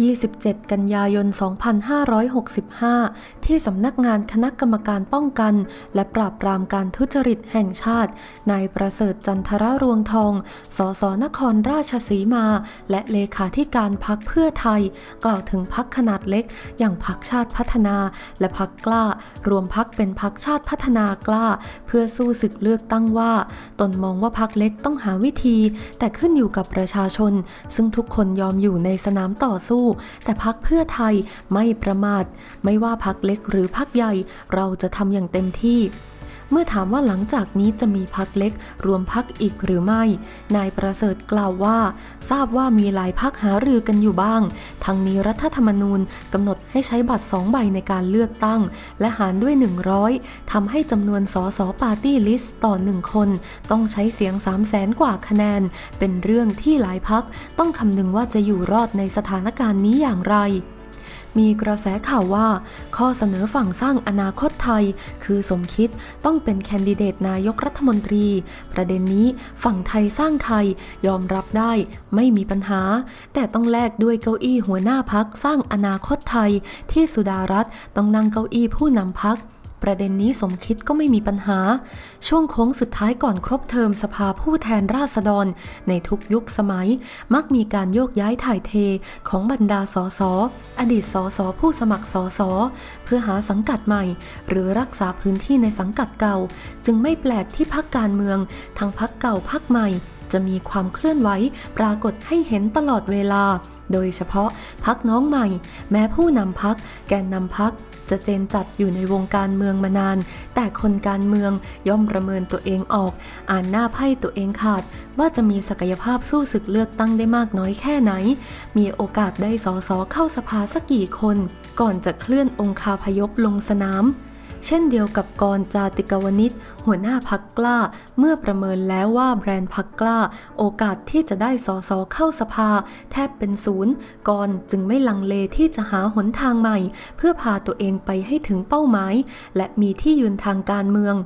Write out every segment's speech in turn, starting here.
27 กันยายน 2565 ที่สำนักงานคณะกรรมการป้องกัน และปราบปรามการทุจริตแห่งชาติ นายประเสริฐจันทรรวงทอง สสนครราชสีมา และเลขาธิการพักเพื่อไทย กล่าวถึงพักขนาดเล็ก อย่างพักชาติพัฒนา และพักกล้า รวมพักเป็นพักชาติพัฒนากล้า เพื่อสู้ศึกเลือกตั้งว่า ตนมองว่าพักเล็กต้องหาวิธี แต่ขึ้นอยู่กับประชาชน ซึ่งทุกคนยอมอยู่ในสนามต่อสู้แต่พักเพื่อไทยไม่ประมาท ไม่ว่าพักเล็กหรือพักใหญ่ เราจะทำอย่างเต็มที่ เมื่อถามว่าหลังจากนี้จะมีพักเล็ก รวมพักอีกหรือไม่ นายประเสริฐกล่าวว่า ทราบว่ามีหลายพักหารือกันอยู่บ้าง ทั้งนี้รัฐธรรมนูญกำหนดให้ใช้บัตรสองใบในการเลือกตั้ง และหารด้วย 100ทำให้จำนวนสสปาร์ตี้ลิสต์ต่อหนึ่งคน ต้องใช้เสียง 3 0 0แสนกว่าคะแนน เป็นเรื่องที่หลายพักต้องคำนึงว่าจะอยู่รอดในสถานการณ์นี้อย่างไร มีกระแสข่าวว่า ข้อเสนอฝั่งสร้างอนาคตไทย คือสมคิดต้องเป็นแคนดิเดตนายกรัฐมนตรี ประเด็นนี้ฝั่งไทยสร้างไทยยอมรับได้ไม่มีปัญหา แต่ต้องแลกด้วยเก้าอี้หัวหน้าพักสร้างอนาคตไทย ที่สุดารัตน์ต้องนั่งเก้าอี้ผู้นำพัก ประเด็นนี้สมคิดก็ไม่มีปัญหา ช่วงโค้งสุดท้ายก่อนครบเทอมสภาผู้แทนราษฎร ในทุกยุคสมัย มักมีการโยกย้ายถ่ายเทของบรรดาสสอดีตสสผู้สมัครสสเพื่อหาสังกัดใหม่ หรือรักษาพื้นที่ในสังกัดเก่า จึงไม่แปลกที่พักการเมือง ทั้งพักเก่าพักใหม่ จะมีความเคลื่อนไหวปรากฏให้เห็นตลอดเวลาโดยเฉพาะพักน้องใหม่ แม้ผู้นำพัก แกนนำพัก จะเจนจัดอยู่ในวงการเมืองมานาน แต่คนการเมืองย่อมประเมินตัวเองออก อ่านหน้าไพ่ตัวเองขาด ว่าจะมีศักยภาพสู้ศึกเลือกตั้งได้มากน้อยแค่ไหน มีโอกาสได้สอสอเข้าสภาสักกี่คน ก่อนจะเคลื่อนองคาพยพลงสนาม เช่นเดียวกับกรจาติกวนิชหัวหน้าพักกล้า เมื่อประเมินแล้วว่าแบรนด์พักกล้า โอกาสที่จะได้สอสอเข้าสภา แทบเป็นศูนย์กรจึงไม่ลังเลที่จะหาหนทางใหม่ เพื่อพาตัวเองไปให้ถึงเป้าหมาย และมีที่ยืนทางการเมือง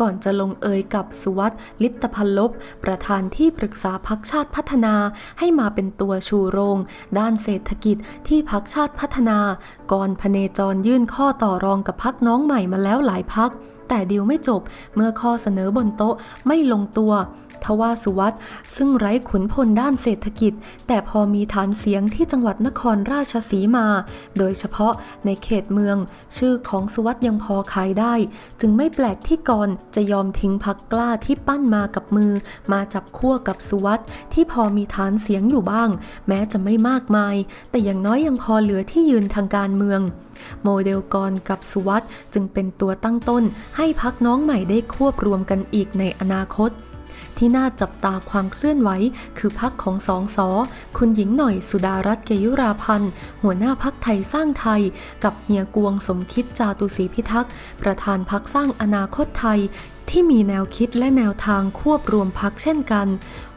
ก่อนจะลงเอยกับสุวัสด์ลิปตพันลบ ประธานที่ปรึกษาพักชาติพัฒนาให้มาเป็นตัวชูโรง ด้านเศรษฐกิจที่พักชาติพัฒนา ก่อนพเนจรยื่นข้อต่อรองกับพักน้องใหม่มาแล้วหลายพัก แต่ดีลไม่จบเมื่อข้อเสนอบนโต๊ะไม่ลงตัวทว่าสุวัสด์ซึ่งไร้ขุนพลด้านเศรษฐกิจ แต่พอมีฐานเสียงที่จังหวัดนครราชสีมา โดยเฉพาะในเขตเมือง ชื่อของสุวัสด์ยังพอขายได้ จึงไม่แปลกที่กรจะยอมทิ้งพักกล้าที่ปั้นมากับมือ มาจับขั้วกับสุวัสด์ที่พอมีฐานเสียงอยู่บ้าง แม้จะไม่มากมาย แต่อย่างน้อยยังพอเหลือที่ยืนทางการเมือง โมเดลกรกับสุวัสด์จึงเป็นตัวตั้งต้น ให้พักน้องใหม่ได้ควบรวมกันอีกในอนาคต ที่น่าจับตาความเคลื่อนไหวคือพักของสองสอคุณหญิงหน่อยสุดารัตน์เกยุราพันธ์ หัวหน้าพักไทยสร้างไทย กับเฮียกวงสมคิดจาตุศรีพิทักษ์ประธานพักสร้างอนาคตไทยที่มีแนวคิดและแนวทางควบรวมพักเช่นกัน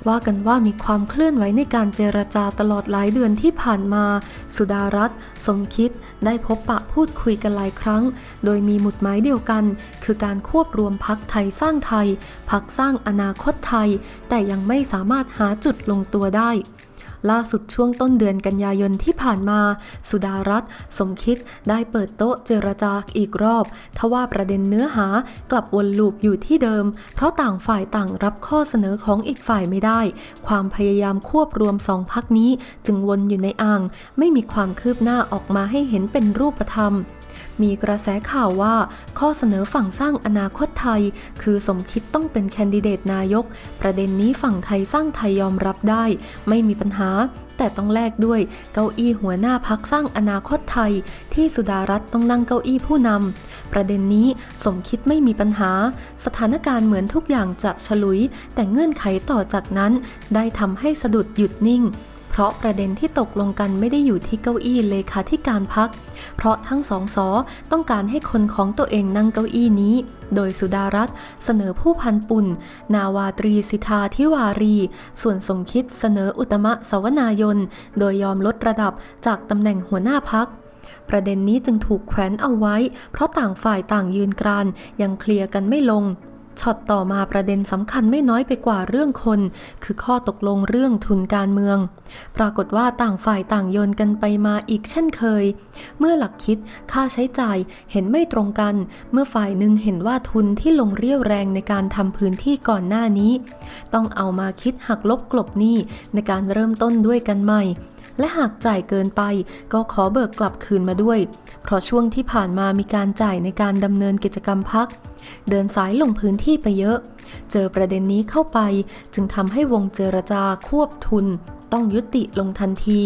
ว่ากันว่ามีความเคลื่อนไหวในการเจรจาตลอดหลายเดือนที่ผ่านมา สุดารัตน์สมคิดได้พบปะพูดคุยกันหลายครั้ง โดยมีหมุดหมายเดียวกัน คือการควบรวมพักไทยสร้างไทย พักสร้างอนาคตไทย แต่ยังไม่สามารถหาจุดลงตัวได้ ล่าสุดช่วงต้นเดือนกันยายนที่ผ่านมา สุดารัตน์สมคิดได้เปิดโต๊ะเจรจาอีกรอบ ทว่าประเด็นเนื้อหากลับวนลูปอยู่ที่เดิม เพราะต่างฝ่ายต่างรับข้อเสนอของอีกฝ่ายไม่ได้ ความพยายามควบรวมสองพักนี้ จึงวนอยู่ในอ่าง ไม่มีความคืบหน้าออกมาให้เห็นเป็นรูปธรรม มีกระแสข่าวว่าข้อเสนอฝั่งสร้างอนาคตไทย คือสมคิดต้องเป็นแคนดิเดตนายก ประเด็นนี้ฝั่งไทยสร้างไทยยอมรับได้ ไม่มีปัญหาแต่ต้องแลกด้วยเก้าอี้หัวหน้าพักสร้างอนาคตไทย ที่สุดารัตน์ต้องนั่งเก้าอี้ผู้นำประเด็นนี้สมคิดไม่มีปัญหา สถานการณ์เหมือนทุกอย่างจะฉลุย แต่เงื่อนไขต่อจากนั้น ได้ทำให้สะดุดหยุดนิ่ง ราะประเด็นที่ตกลงกันไม่ได้อยู่ที่เก้าอี้เลขาธิการพัก เพราะทั้งสองสอต้องการให้คนของตัวเองนั่งเก้าอี้นี้ โดยสุดารัตน์เสนอผู้พันปุ่น นาวาตรีสิทธาธิวารี ส่วนสมคิดเสนออุตมะสวนายน โดยยอมลดระดับจากตำแหน่งหัวหน้าพักประเด็นนี้จึงถูกแขวนเอาไว้ เพราะต่างฝ่ายต่างยืนกรานยังเคลียร์กันไม่ลง ช็อตต่อมาประเด็นสำคัญไม่น้อยไปกว่าเรื่องคน คือข้อตกลงเรื่องทุนการเมือง ปรากฏว่าต่างฝ่ายต่างโยนกันไปมาอีกเช่นเคย เมื่อหลักคิดค่าใช้จ่ายเห็นไม่ตรงกัน เมื่อฝ่ายหนึ่งเห็นว่าทุนที่ลงเรี่ยวแรงในการทำพื้นที่ก่อนหน้านี้ ต้องเอามาคิดหักลบกลบหนี้ในการเริ่มต้นด้วยกันใหม่ และหากจ่ายเกินไปก็ขอเบิกกลับคืนมาด้วย เพราะช่วงที่ผ่านมามีการจ่ายในการดำเนินกิจกรรมพัก เดินสายลงพื้นที่ไปเยอะ เจอประเด็นนี้เข้าไป จึงทำให้วงเจรจาควบทุน ต้องยุติลงทันที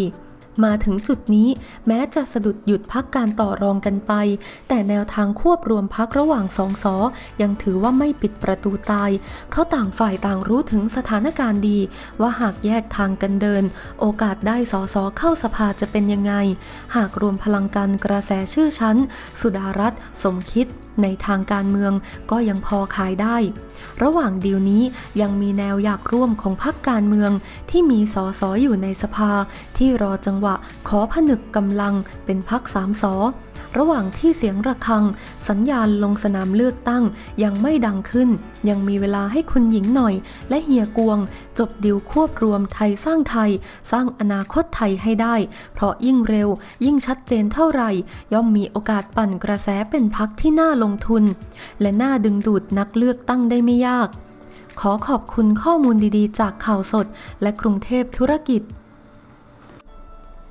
มาถึงจุดนี้แม้จะสะดุดหยุดพักการต่อรองกันไป แต่แนวทางควบรวมพักระหว่างสองสอยังถือว่าไม่ปิดประตูตาย เพราะต่างฝ่ายต่างรู้ถึงสถานการณ์ดี ว่าหากแยกทางกันเดิน โอกาสได้สอสอเข้าสภาจะเป็นยังไง หากรวมพลังกันกระแสชื่อชั้น สุดารัตน์สมคิด ในทางการเมืองก็ยังพอขายได้ ระหว่างดีลนี้ยังมีแนวอยากร่วมของพรรคการเมืองที่มีสอสออยู่ในสภา ที่รอจังหวะขอผนึกกำลังเป็นพรรคสามสอ ระหว่างที่เสียงระฆัง สัญญาณลงสนามเลือกตั้งยังไม่ดังขึ้น ยังมีเวลาให้คุณหญิงหน่อย และเฮียกวง จบดิวควบรวมไทยสร้างไทย สร้างอนาคตไทยให้ได้ เพราะยิ่งเร็ว ยิ่งชัดเจนเท่าไหร่ ย่อมมีโอกาสปั่นกระแสเป็นพักที่น่าลงทุน และน่าดึงดูดนักเลือกตั้งได้ไม่ยาก ขอขอบคุณข้อมูลดีๆ จากข่าวสด และกรุงเทพธุรกิจ